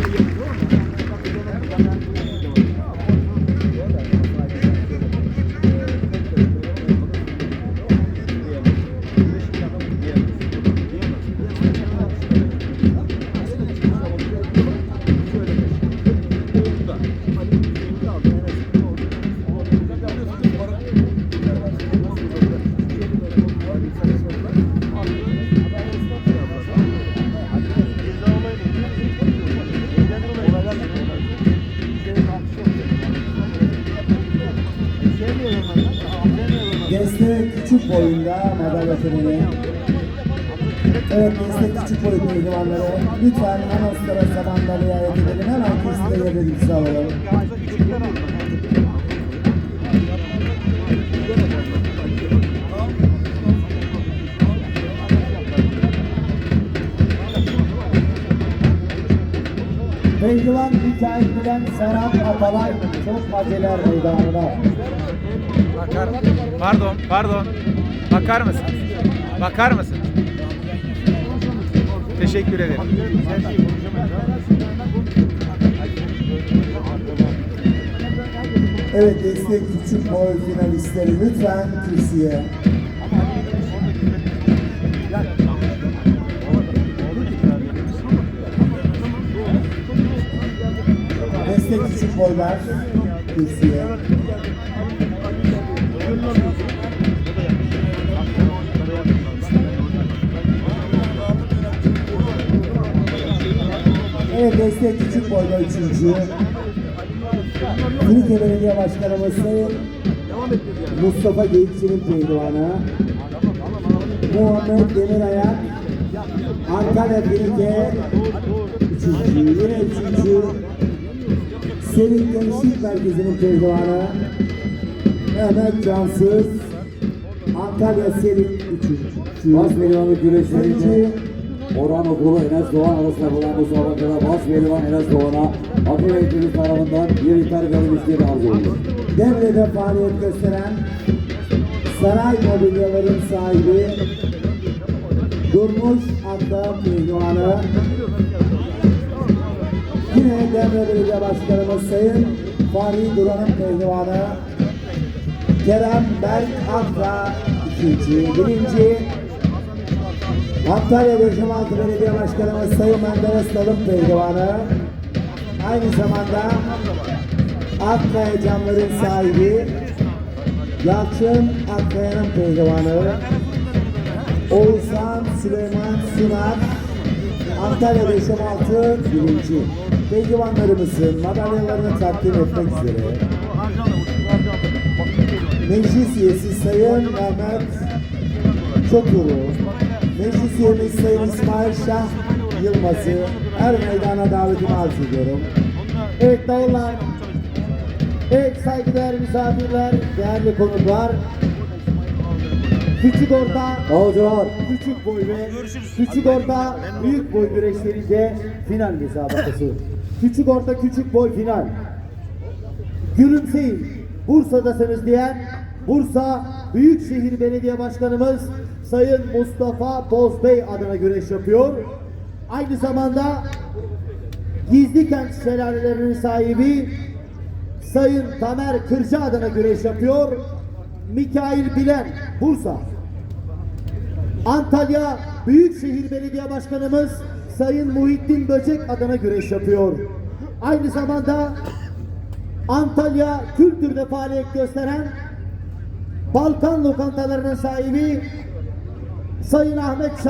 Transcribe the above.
Thank you. Destek küçük boyunda madalya töreni. Evet destek küçük boy pehlivanları. Lütfen anonslara zamanda riayet edelim. Hemen kürsüde yerlerimizi alalım. Pehlivan Mikail Bilen Serhat Atalay çok maceler meydanına. Bakar Pardon, pardon. Bakar mısın? Bakar mısın? Teşekkür ederim. Evet destek küçük boy finalistleri lütfen kürsüye. Boylar kürsüye. Evet destek küçük boyda üçüncü. Türkiye Belediye Başkanımız Sayın Mustafa Geyikçi'nin pehlivanı Muhammed Demirayak Antalya Firike Üçüncü, yine üçüncü Serin Gençlik Merkezi'nin pehlivanı Mehmet Cansız Antalya Serin üçüncü Bas pehlivanı güreşlerinde Orhan Okulu Enes Doğan arasında bulan müsabakada Bas pehlivan Enes Doğan'a akıl eğitimi tarafından bir ithal verilmiştir arz edilir. Devre'de faaliyet gösteren saray mobilyaların sahibi Durmuş adlı pehlivanı yine Devre Belediye Başkanımız Sayın Fahri Duran'ın pehlivanı Kerem Berk Akra ikinci, birinci Antalya Beşemaltı Belediye Başkanımız Sayın Menderes Dalın pehlivanı aynı zamanda Akkaya Camların sahibi Yalçın Akkaya'nın pehlivanı Oğuzhan Süleyman Sunar Antalya 516 birinci pehlivanlarımızın madalyalarını takdim etmek üzere Meclis üyesi Sayın Mehmet Çokuru Meclis üyemiz Sayın İsmail Şah Yılmaz'ı her meydana davetini arz ediyorum. Evet dağlar, evet saygıdeğer misafirler, değerli konuklar, küçük orta, Avcılar küçük boy ve küçük orta, büyük boy güreşleriyle final müsabakası. Küçük orta, küçük boy final. Gülümseyin, Bursa'dasınız diyen Bursa Büyükşehir Belediye Başkanımız Sayın Mustafa Bozbey adına güreş yapıyor. Aynı zamanda Gizlikent Şelalelerinin sahibi Sayın Tamer Kırcı adına güreş yapıyor. Mikail Bilen Bursa. Antalya Büyükşehir Belediye Başkanımız Sayın Muhittin Böcek adına güreş yapıyor. Aynı zamanda Antalya kültürde faaliyet gösteren Balkan lokantalarının sahibi Sayın Ahmet Şanlı